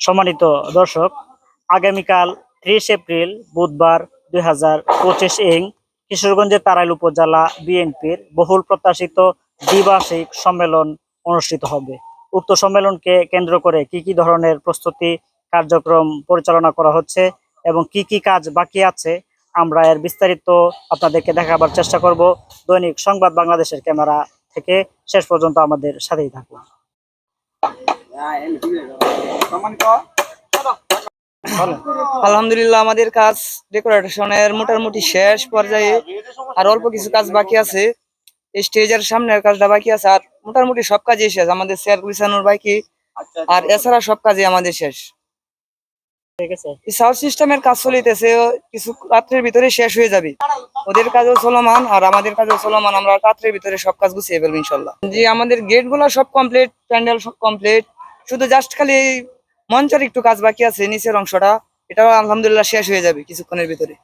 সম্মানিত দর্শক, আগামীকাল ত্রিশ এপ্রিল, বুধবার দুই হাজার পঁচিশ ইং কিশোরগঞ্জের তারাইল উপজেলা বিএনপির বহুল প্রত্যাশিত দ্বিবার্ষিক সম্মেলন অনুষ্ঠিত হবে। উক্ত সম্মেলনকে কেন্দ্র করে কি কি ধরনের প্রস্তুতি কার্যক্রম পরিচালনা করা হচ্ছে এবং কি কি কাজ বাকি আছে, আমরা এর বিস্তারিত আপনাদেরকে দেখাবার চেষ্টা করব। দৈনিক সংবাদ বাংলাদেশের ক্যামেরা থেকে শেষ পর্যন্ত আমাদের সাথেই থাকুন। আলহামদুলিল্লাহ, আমাদের কাজ ডেকোরেশনের মোটামুটি শেষ পর্যায়ে আর অল্প কিছু কাজ বাকি আছে। স্টেজের সামনের কাজটা বাকি আছে আর মোটামুটি সব কাজই শেষ। আমাদের চেয়ার গুছানোর বাকি আর এছাড়া সব কাজই আমাদের শেষ। সাউন্ড সিস্টেমের কাজ চলিতেছে, কিছু রাত্রের ভিতরে শেষ হয়ে যাবে। ওদের কাজও চলমান আর আমাদের কাজও চলমান। আমরা রাত্রের ভিতরে সব কাজ গুছিয়ে ফেলব ইনশাল্লাহ। জি আমাদের গেটগুলো সব কমপ্লিট প্যান্ডেল সব কমপ্লিট শুধু জাস্ট খালি মঞ্চের একটু কাজ বাকি আছে, নিচের অংশটা, এটাও আলহামদুলিল্লাহ শেষ হয়ে যাবে কিছুক্ষণের ভিতরে।